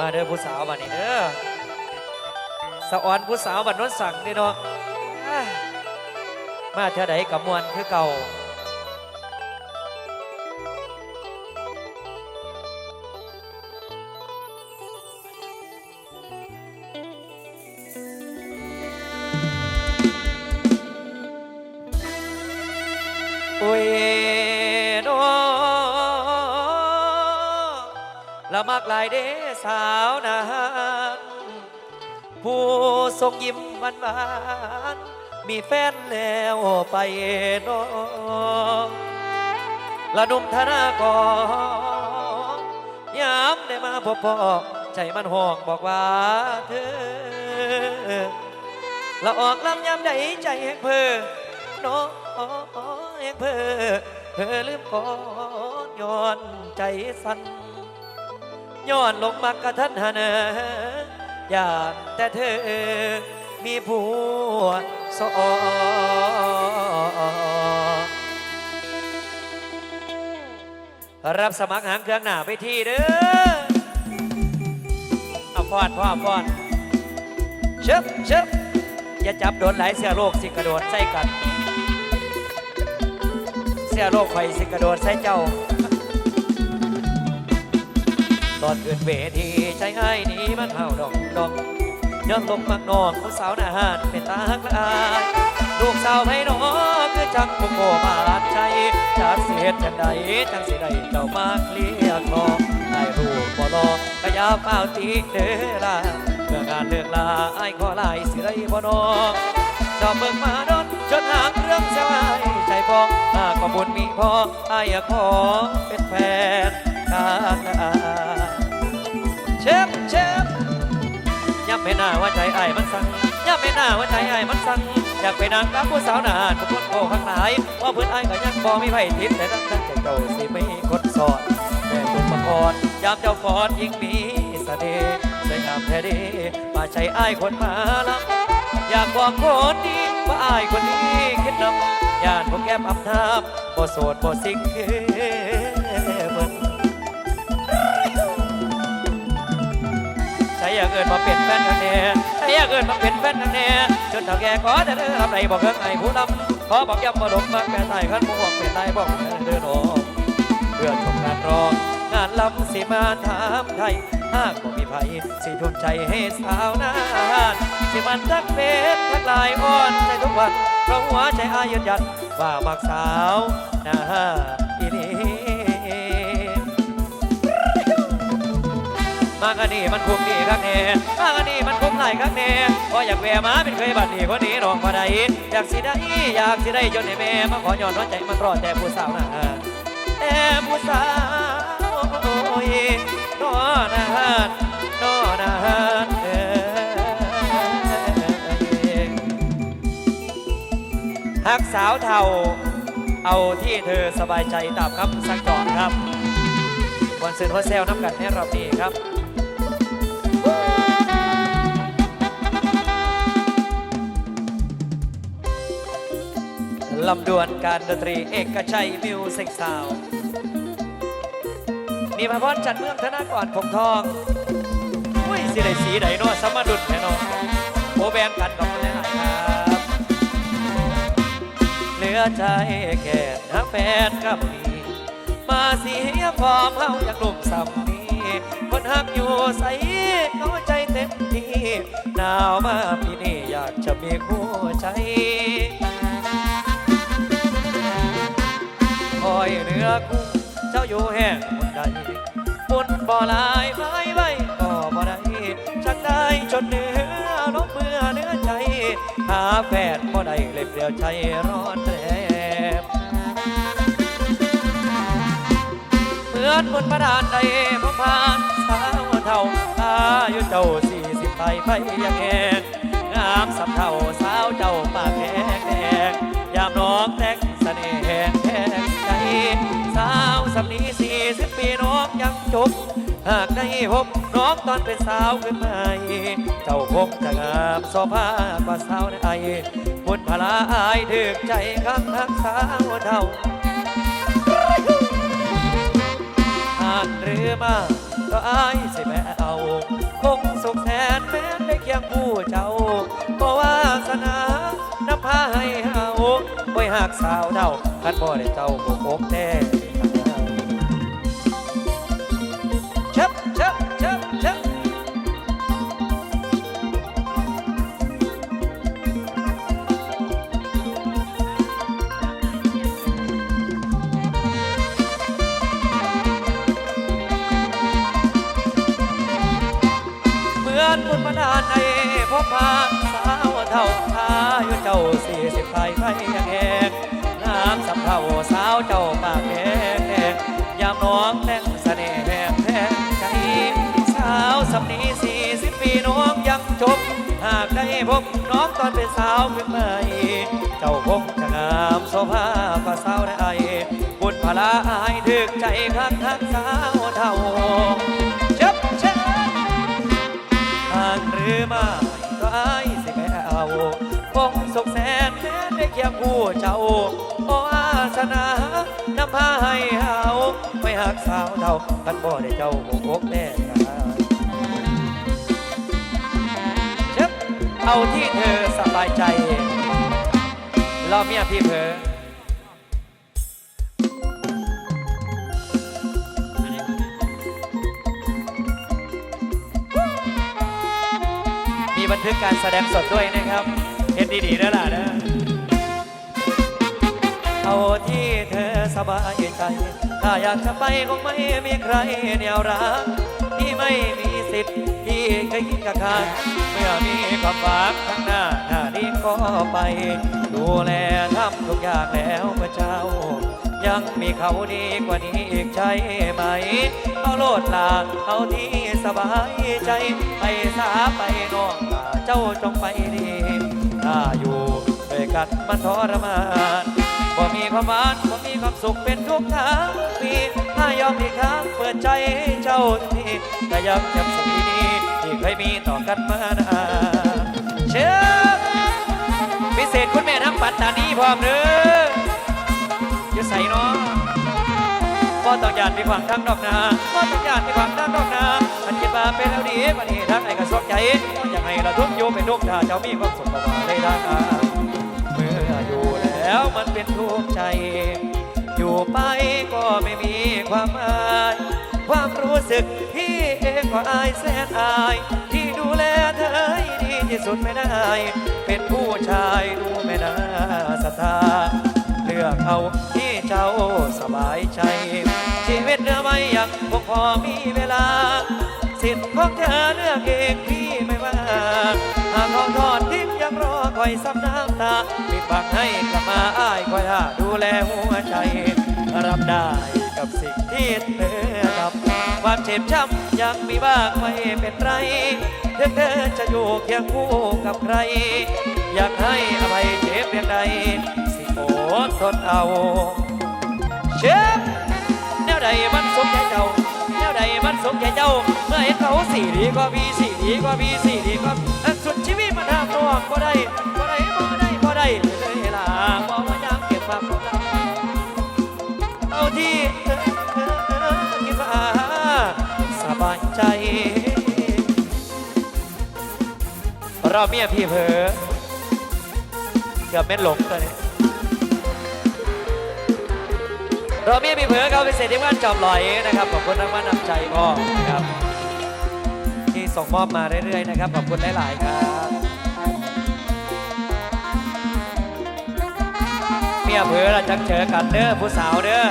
มาเด้อผู้สาวมานนี้เด้อสะออนผู้สาวบันนนสั่งนี่เนาะมาเท่าใดกับมวนคือเก่า เด้สาวนานผู้ทรงยิ้มหวานหวานมีแฟนแล้วไปโนละนุ่มธนากรยามได้มาพบพ่อใจมันห่องบอกว่าเธอละออกลำยามใดใจแห้งเพอน้องแห้งเพอเพอลืมก่อนย้อนใจสั่น ย้อนลงมากระทันหันอยากแต่เธอมีผัวสองรับสมัครหางเครื่องหน้าไปทีเด้อเอาฟอนพ่อฟอนเชิบเชิบอย่าจับโดนหลายเสียโลกสิกระโดดใส่กัน เสียโลกไฟสิกระโดดใส่เจ้า ตอนเกิดเวทีใจง่ายนี้มันเห่าดองดองย้อนลงมักนองผู้สาวหน้าหานเป็นตาฮักละอายลูกสาวไพน้อคือจังผู้โกบาดใจจากเสียดจังใดจังสิได้เจ้ามาเคลียร์คลอได้รู้บ่รอกะยาเฝ้าตีเด้อล่ะเมื่องานเลิกลาไอ้ขอลายสิได้บ่นอจอบเบิ่งมาดนจนหางเรื่องเสียไอ้ใจพอหากกบุญมีพอไอ้ายอยากขอเป็นแฟนกัน เชฟเชฟย้ำไม่น่าว่าใจไอ้มันสั่งย้ำไม่น่าว่าใจไอ้มันสั่งอยากไปนางกับผู้สาวหนาทุกคนโอ้ข้างหลายว่าเพื่อนไอ้ายก็ยังบ่มีไผทิพย์แต่นั่งนั่งใจเจ้าสิไม่คนสอนแม่จุดมาก่อนยามเจ้าฟอนยิ่งมีเสน่ห์สวยงามแท้ดีมาใช้ไอ้คนมาละอยากบอกคนดีว่าไอายคนนี้คิดนำญาติพวกแก้มอำนาจบ่โสดบ่สิ่งคือ อยากเอินมาเป็นแฟนกันแน่ใช้อยากเอินมาเป็นแฟนกันแน่จนเท่าแก่ขอแต่เด้อทำไรบอกเฮิงไอ้ผู้นำขอบอกย้ำมาดมมาแก่ไต่ขั้นบ่หวงเป็นนายบอกเดินออกเพื่อชมงานรองงานลำสิมาถามไทยหากบ่มีไผสิทุ่มใจให้สาวนานสิมันทักเฟซทักไลน์อ่อนใจทุกวันเพราะหัวใจอายืนยันว่ามักสาวนาอีนี่ มากันนี่มันคุ้มดีข้างแน่มากันนี่มันคุ้มหลายข้างแน่พออยากแวะมาเป็นเคยบัดนี้คนนี้น้องพอได้อยากสิได้อยากสิได้จนให้แม่มาขอย้อนหัวใจมันรอดแต่ผู้สาวนาแต่ผู้สาวโอ้ยนอนอาหารนอนอาหารเอ่ยหักสาวเทาเอาที่เธอสบายใจตามคำสั่งจอนครับวันซื้อหัวเซลน้ำกันในรอบนี้ครับ ลำดวนการดนตรีเอกชัยมิวสิกซาว มีพระพรจันทร์เมืองธนากรผมทองอุ้ยสิได้สีใดเนาะสมดุลแน่นอนโอแบงกันกับคนหลายครับเหลือใจแก่นักแฟนกับมีมาเสียพร้อมเฮาอยากหนุ่มสำนีคนหักอยู่ใสเอาใจเต็มที่หนาวมาพี่นี่อยากจะมีคู่ใจ อยเนื้อกุ้งเจ้าอยู่แห่งบนใดบนบ่อลายไม้ไว้ก็บ่ได้ชักได้จนเนื้อลบเมื่อเนื้อใจ หาแฟนบ่ได้เลยเปลี่ยวใจร้อนแรบเหมือนบนประดานใดพบผ่านสาวเท่าอายุเจ้าสี่สิบไปไปยังแหงงามสำเท่าสาวเจ้าปากแข็งแดงยามน้องแต่งเสน่ห์ จบ หากได้พบน้องตอนเป็นสาวขึ้นใหม่เจ้าคงจะงามโซภากว่าสาวในบุญพลาอายถึกใจคำทักสาวเท่าผ่านหรือมาก็อายสิแม่เอาคงสุขแสนแม้ได้เคียงผู้เจ้าบ่วาสนานำพาให้เฮาไว้หักสาวเท่าคันบ่ได้เจ้าก็คงแน่ บพาสาวเท่าพาอยู่เจ้าสี่สิบไทยไทยยังแหงน้ำสำเท่าสาวเจ้าปากแดงแดงยามน้องแต่งเสน่ห์แหงแทงใจสาวสำนีสี่สิบปีน้องยังจบหากได้พบน้องตอนเป็นสาวขึ้นใหม่เจ้าคงจะงามโซภาพาสาวได้บุญพลาอายถึกใจคักทักสาวเท่า โอ้อาสนานำพาให้เฮาไม่หักสาวเท่ากันบ่ได้เจ้าโกกแน่กันเช็บเอาที่เธอสบายใจรอเมียพี่เพอมีบันทึกการแสดงสดด้วยนะครับเห็นดีๆนะล่ะนะ เอาที่เธอสบายใจ ถ้าอยากจะไปคงไม่มีใครเหนี่ยวรักที่ไม่มีสิทธิ์ที่เคยคิดกับขาดเมื่อมีความหวังข้างหน้าหน้านี้ก็ไป ดูแลทำทุกอย่างแล้วพระเจ้า ยังมีเขาดีกว่านี้อีกใช่ไหม เอาโลดลาเอาที่สบายใจ ไปสาไปน้องเจ้าจงไปดี ถ้าอยู่ด้วยกันมันทรมาน บ่มีความหวานบ่มีความสุขเป็นทุกทางปีถ้ายอมอีกครั้งเปิดใจให้เจ้าทีแต่ยังจำสิ่งดีๆที่เคยมีต่อกันมานานเชิญพิเศษคุณแม่ทั้งปัตตานีพร้อมเด้ออยู่ใส่เนาะบ่อต้องยานมีความทั้งดอกนาบ่อต้องยานมีความทั้งดอกนามันคิดว่าเป็นแล้วดีมันนี่ทั้งไอ้กระสวกใจอย่างไรละทุกอยู่เป็นทุกถ้าเจ้ามีความสุขก็มาได้ด้านา แล้วมันเป็นทุกข์ใจ อยู่ไปก็ไม่มีความหมาย ความรู้สึกที่เองก็อายแสนอาย ที่ดูแลเธอให้ดีที่สุดไม่ได้ เป็นผู้ชายดูไม่น่าศรัทธาเลือกเอาที่เจ้าสบายใจ ชีวิตเรือไม่ยังคงพอมีเวลา สิทธิ์ของเธอเลือกเองพี่ อคอยซ้ำน้ำตาปิดบังให้กลับมาอ้ายคอยหาดูแลหัวใจ รับได้กับสิ่งที่เธอทำความเจ็บช้ำยังมีบ้างไม่เป็นไรถึงเธอจะอยู่เคียงคู่กับใคร อยากให้อภัยเจ็บเพียงใดสิโอดทนเอาเช็บแนวใดมันสมใจเจ้าแนวใดมันสมใจเจ้า เมื่อเห็นเขาสี่ดีกว่าพี่สี่ดีกว่าพี่สี่ดีกว่าสุดชีวิตมันทำตัวก็ได้ก็ได้ บ่ได้บ่ได้เลยล่ะบ่ว่ายามเก็บความรักเอาที่คิดว่าสบายใจ เราเมียพี่เพอเกือบเม็ดหลงตัวนี้เรามีมีเผือเขาเป็นเศรษฐีบ้านจอมลอยนะครับขอบคุณนักบ้านนำใจพ่อนะครับ ที่ส่งมอบมาเรื่อยๆนะครับขอบคุณหลายๆครับ มียเผือเราจังเจอกันเด้อผู้สาวเด้อ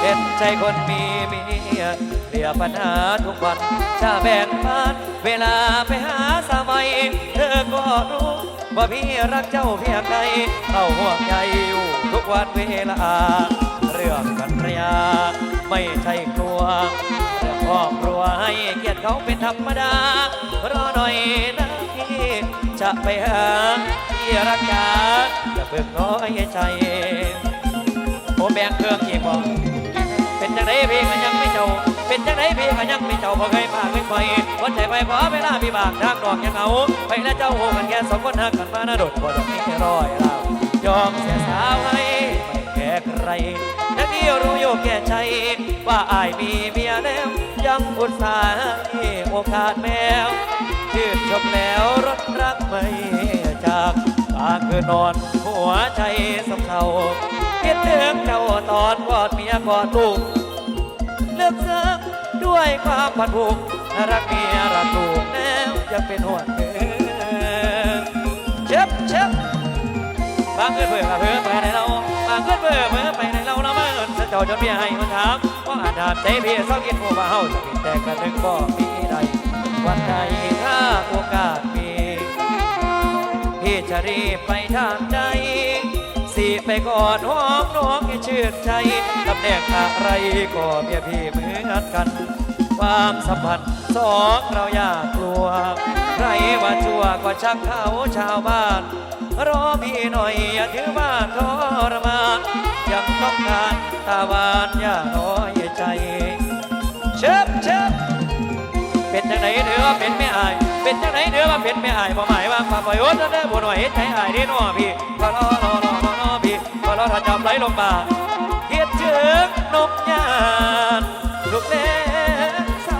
เป็นใจคนมีเมียเรียปัญหาทุกวันจะแบ่งปันเวลาไปหาสมัย เธอก็รู้ว่าพี่รักเจ้าเพียงใดเอาห่วงใยอยู่ทุกวันเวลา รื่องกันรยาไม่ใช่กลัวเรื่องครอบครัวให้เกียรติเขาเป็นธรรมดารอหน่อยนะพี่จะไปหาที่รักกันอย่าเพิ่งน้อยใจโอแบ่งเครื่องอีกบอกเป็นจังไดพี่ก็ยังไม่เจ้า เป็นจังไดพี่ก็ยังไม่เจ้าพอเคยพาเคยไปวันใจไปขอเวลาพี่บางทางดอกยังเอาไปและเจ้าโหกันแค่สองคนหักกันมาหน้าดดบ่ต้องมีแค่ร้อยเรายอมเสียสาวให้ ใครทั้งที่รู้อยู่แก่ใจ ว่าอายมีเมียแล้วยังอุตส่าห์ให้โอกาสแมวชื่นชมแล้วรถรักไม่จากตาคือนอนหัวใจสำเทาคิดถึงเจ้าตอนกอดเมียกอดลูกเลือกเสิร์ฟด้วยความผัดผูกรักเมียรักลูกแล้วยังเป็นห่วงเธอเช็บเช็บบางเกิดเบื่อเบื่อน เราบางเกิดเบื่อเบื่อไปในเราเรามาเอินเจ้าจนเมียให้มันถามว่าอาจารย์ใจพี่เศร้ากินหัวว่าเฮาจะกินแต่กันหนึ่งบ่มีใดวันใดถ้าโอกาสมีพี่จะรีบไปทางใจสีไปก่อนห้องน้องให้ชื่นใจตำแหน่งอะไรก็เมียพี่เหมือนกัน ความสัมพันธ์สองเราอย่ากลัว ใครว่าชั่วก็ชักเขาชาวบ้าน รอพี่หน่อยอย่าถือว่าทรมานยังต้องการตาหวานอย่าน้อยใจ เชิบเชิบเป็นจังไหนเด้อเป็นไม่อาย เป็นจังไหนเด้อว่าเป็นไม่อายบ่หมายว่าความประโยชน์เด้อบ่หน่อยเฮ็ดใจอายนี่น้อพี่พอรอรอรอรอรอพี่พอรอถ้าจับไหลลงมาเฮ็ดถึงนกยานลูกเล่เศร้า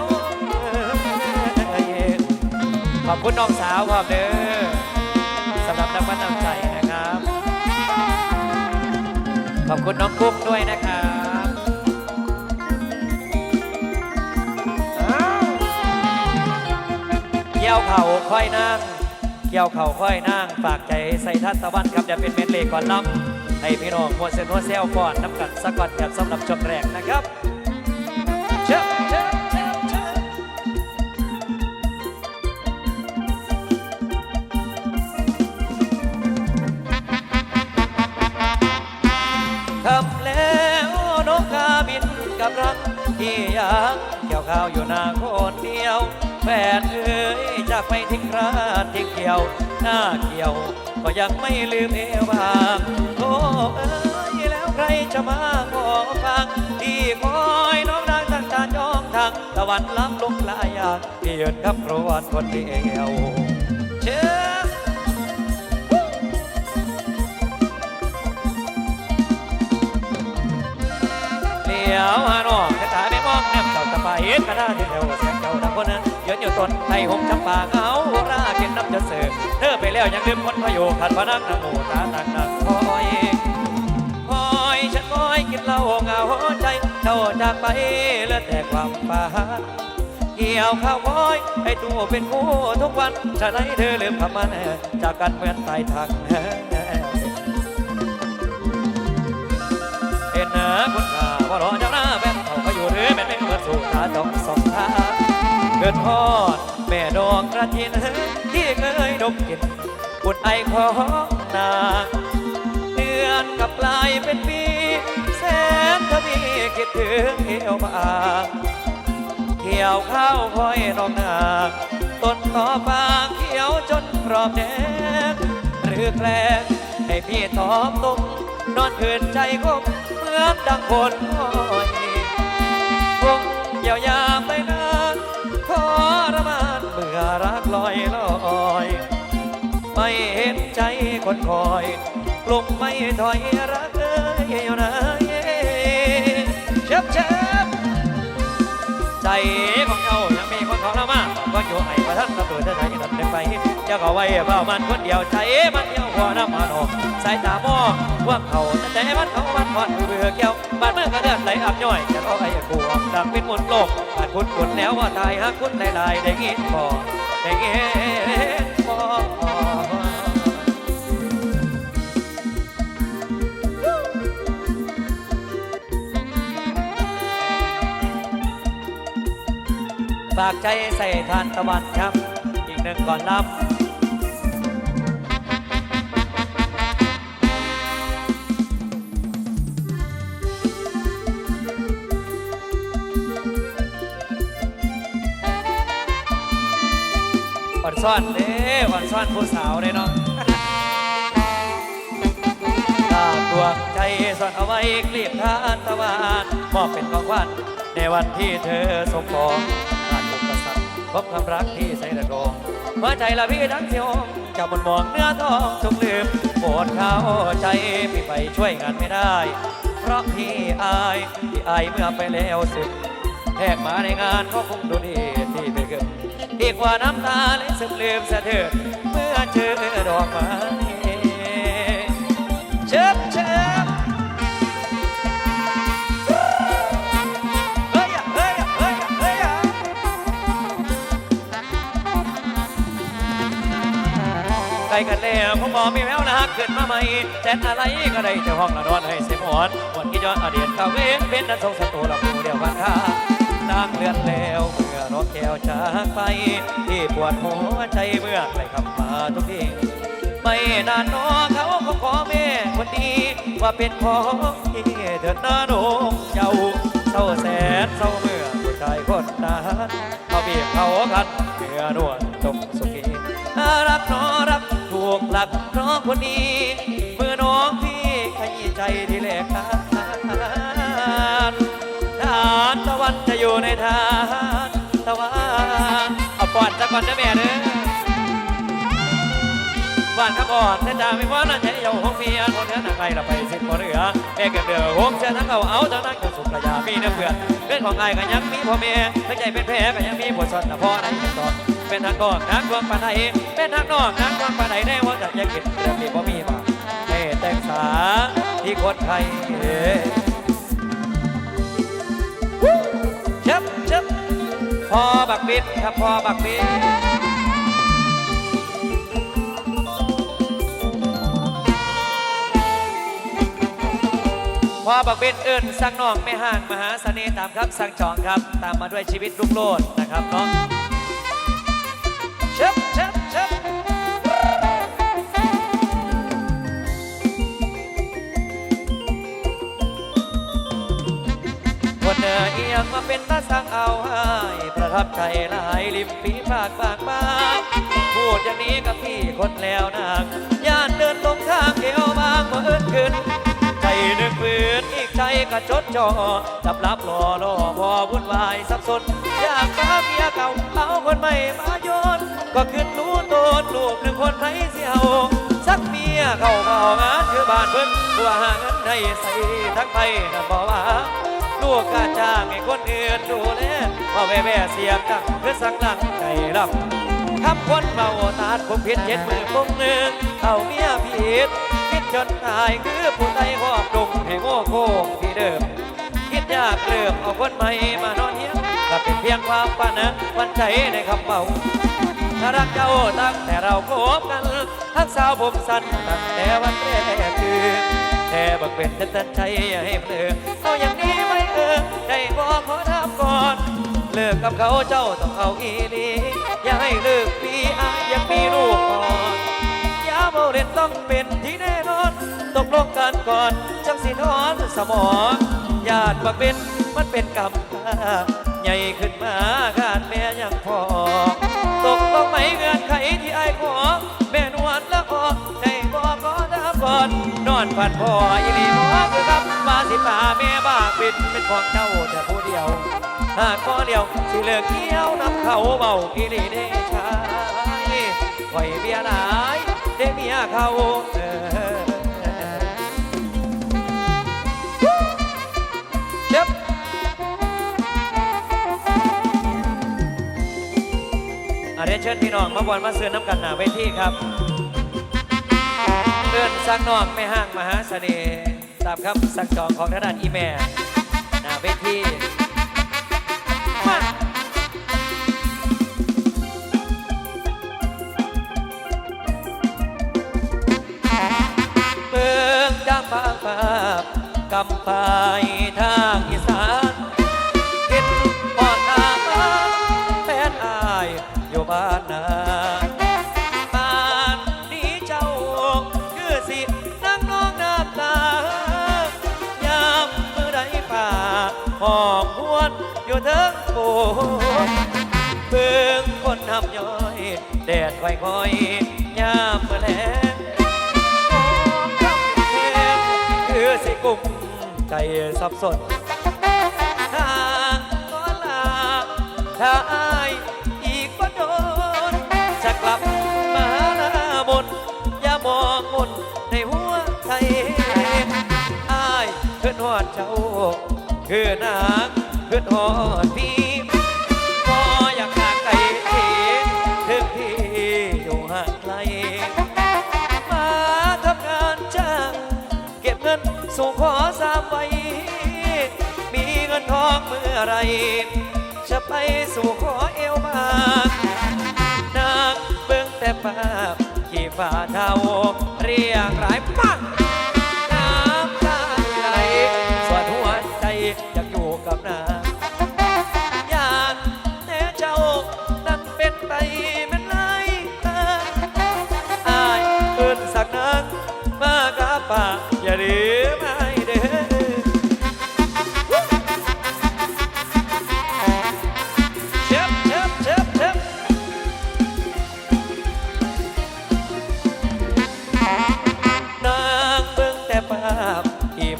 ขอบคุณน้องสาวครับเด้อ ขอบคุณน้องกุ๊กด้วยนะครับเกี่ยวเข่าค่อยนั่งเกี่ยวเข่าค่อยนั่งฝากใจใส่ทัดตะวันครับอย่าเป็นเมนเลก่อนล้ำให้พี่น้องมวลเซนวเซลก่อนน้ำกันสะกดแบบสำหรับช่วงแรกนะครับ ที่ยังเกี่ยวข้าวอยู่หน้าคนเดียว แฟนเอ้ยจากไปทิ้งร้านทิ้งเกี่ยว หน้าเกี่ยว ก็ยังไม่ลืมเอวางโอ้เอ้ยแล้วใครจะมาขอฟัง ที่คอยน้องนางตั้งตาจ้องทางตะวันล้ำลงลายอยางที่ยืนกับครวนคนเดียวเชื่อเหลียวหาน้อง กระดาที่เดียวแสงเจ้าดังคนนั้นยืนอยู่ต้นไทยหงจำปาเอาราเก็นน้ำจะเสือเธอไปแล้วยังลืมคนพะโยขัดพนักนางโมตาต่างนางคอยคอยฉันคอยกินเหล้าเงาใจเจ้าจากไปเหลือแต่ความฝันเกี่ยวข้าวคอยให้ตัวเป็นคู่ทุกวันจะไหนเธอลืมคำมันจากกันเหมือนตายทางเห็นเนื้อคุณค่าว่ารอเจ้าหน้าแสู่ตาจองสองทาเกิดทอดแม่ดอกกระถินที่เคยดมกลินบุญไอของนางเดือนกับปลายเป็นปีแสนทวีคิดถึงเอวบางเกี่ยวข้าวคอยนองนางต้นต่อฟางเขียวจนกรอบแดงหรือแกล้งให้พี่ตอบตรงนอนคืนใจคมเหมือนดังคนอ้อย ยียวยาไปนานทรมานเมื่อรักลอยลอย ไม่เห็นใจคนคอยกลุ่มไม่ถอยรักเอ้ยอยู่ไหนเช็บเช็บใจของ อยู่ให้ประทันตำรวจจะไหนตันไปจะก็ไว้เฝ้ามันคนเดียวใจมันเที่ยวหัวน้ำมันออกสายตามองว่าเขาแต่มันเขามันพอดเบื่อแก้วบ้านเมื่อกระเดือนไหลอับย่อยจะเอาไอ้กูดังเป็นมนโลกบาดคุณคุณแล้วว่าตายฮักคุณหลายๆได้ยินพอได้ยิากใจใส่ทานตะวันครับ อีกหนึ่งก่อนลำอ่อนซ่อนเด้อ่อนซ่อนผู้สาวเด้เนาะตาดวงใจซ่อนเอาไว้กลีบทานตะวันมอบเป็นของขวัญในวันที่เธอสมปอง พบความรักที่ใส่ระดงหัวใจละพี่ทั้งเสียวจับมันมองเนื้อทองทุกลืมปวดเข้าใจพี่ไปช่วยงานไม่ได้ เพราะพี่อายที่อายเมื่อไปแล้วสุดแทกมาในงานก็คงดูดีที่ไปเกิดดีกว่าน้ำตาเลยซึมลืมสะเทือนเมื่อเจอดอกไม้เชิบเชิบ กล้กันแล้วผมบอกมีแววนะฮักขึ้นมาใหม่แต่อะไรก็ได้เจ้าห้องละนอนให้เสียหมอนหมดกิจย้อนอดีตเก่าเวนเป็นนันทรงศัตรูเราผู้เดียวกันค่านางเลือนแล้วเมื่อน้องแก้วจากไป ที่ปวดหัวใจเมื่อใครคำมาทุกทีไม่นานน้อเขาก็ขอแม่คนดีว่าเป็นของที่เถิดนาโนงเจ้าเศร้าแสนเศร้าเมื่อผู้ชายคนนั้นเขาบีบเขากันเมื่อนวลจงสุขีรักน้อรัก กหลักเพราะคนนี้เมื่อน้องพี่ขยี้ใจที่แหลกขาดทานตะวันจะอยู่ในทานตะวันเอาปอดตะก่อนนะแม่เด้อ บ้านขับอ่อนเส้นทางไม่พอนั่นใช้เยาห้องเมียคนเนื้อหนักไรเราไปสิ้นเหลือแม่เกิดเดือหงเชื่อทั้งเขาเอาทั้งนั้นก็สุขระยามีเนื้อเพื่อนเพื่อนของไอ้ายก็ยังมีพ่อแม่ทั้งใจเป็นแผลก็ยังมีปวดสดแต่พ่อไหนเป็นตอนเป็นทางกองนักดวงปานใดเป็นทางนอกนักดวงปานใดได้ว่าจะยังคิดเรื่องนี้บ่มีมาให้แต่งสาที่คนไทยเชับเชับพอบักบิดครับพอบักบิด อบักเบิดเอิญสั่งน้องไม่ห่างมหาเสน่ห์ตามครับสั่งจองครับ ตามมาด้วยชีวิตลุกโลดนะครับเนาะชึบชึบชึบคนเนอเอียงมาเป็นตาสังเอาให้ประทับใจหลายริมฝีปากปากบางพูดอย่างนี้กับพี่คนแล้วนางย่านเดินลงทางเดียวบางเมื่อขึ้นใจนึกฝืนอีก ใจก็จดจ่อจับรับรอรอพอวุ่นวายสับสน อยากฟ้าเมียเก่าเอาคนใหม่มาโยน ก็ขึ้นรู้ตนลูกหนึ่งคนไทยเสียวสักเมียเข้าเฝ้างานคือบ้านเพิ่นตัวหาเงินให้ใส่ทั้งไปนั่นบอกว่าลูกกาจ้างให้คนอื่นดูแลพอแว่แว่เสียงดังคือสังหลังใจรับคำคนเมาตาดผมผิดเจ็ดมือคงหนึ่งเอาเมียผิด จนตายคือผู้ไทยหอบดงให้โง่โค้งที่เดิม คิดยากเริ่มเอาคนใหม่มานอนเฮียงก็เป็นเพียงความฝันนะวันใจในคำเมาถ้ารักเจ้าตั้งแต่เราคบกันทั้งสาวผมสั้นตั้งแต่วันแรกคือแค่บักเป็นแต่ตันใจให้เพลิงเอาอย่างนี้ไว้เออได้บอกขอถามก่อนเลิกกับเขาเจ้าต้องเอาอีลีอย่าให้เลิกปีอายังมีลูกก่อนอย่าเมาเล่นต้องเป็นที่แน่ ตกลงกันก่อนจังสินอนสมองญาติบักเป็นมันเป็นกรรมใหญ่ขึ้นมาขาดแม่ยังพอตกลงไหมเงื่อนไขที่ไอ้ขอแม่นวลละออได้บอกก็ทำก่อนนอนฝันพ่ออีลีหมอคือครับมาสิป่าแม่บ้าปิดเป็นของเจ้าแต่ผู้เดียวหากก็เดียวสิเลิกเที่ยวนำเขาเบาอีลีเดชายไว้เบียร์หลายได้เมียเขาเออ เรียนเชิญพี่น้องมาบอลมาเสือน้ำกันหนาเวทีครับเดินสักนองไม่ห่างมหาเสน่ห์ตามคำสั่งจองของทางด้านอีแม่หนาเวทีมาเมืองจำปาปาบกำปทางอี อยู่เทิงโบเบิ่งคนทำย้อยแดดไว้คอยยามเมื่อแลงคือสิกุมใจสับสนทางก็ลาถ้าอายอีกก็โดนจะกลับมาหน้ามนอย่ามองมนในหัวใจอายเพื่อนหอดคือนาง คือทอดพี่พออยากหากไก่ทีถึงพี่อยู่ห่างไกล มาทำงานจ้างเก็บเงินส่งขอสามไว้ มีเงินทองเมื่อไร จะไปสู่ขอเอวบางนางเบิ่งแต่ภาพกี่ฝ่าเทาเรียงรายปัง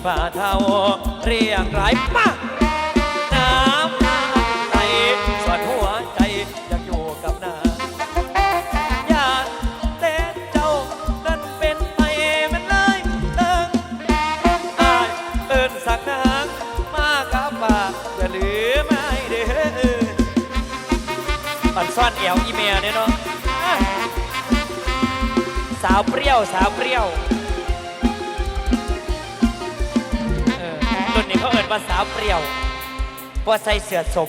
ฝ่าเทาเรียงรายปังน้ำตาไหลสวนหัวใจอยากอยู่กับนางอยากแต่เจ้านั้นเป็นไปมันเลยเอิงอายเอินสักนางมากับปากอย่าลืมไม่เด้อปันซ่อนเอวอีเมียเนี่ยเนาะสาวเปรี้ยวสาวเปรี้ยว รุ่นนี้เขาเอินว่าสาวเปรี้ยวว่าใส่เสื้อสม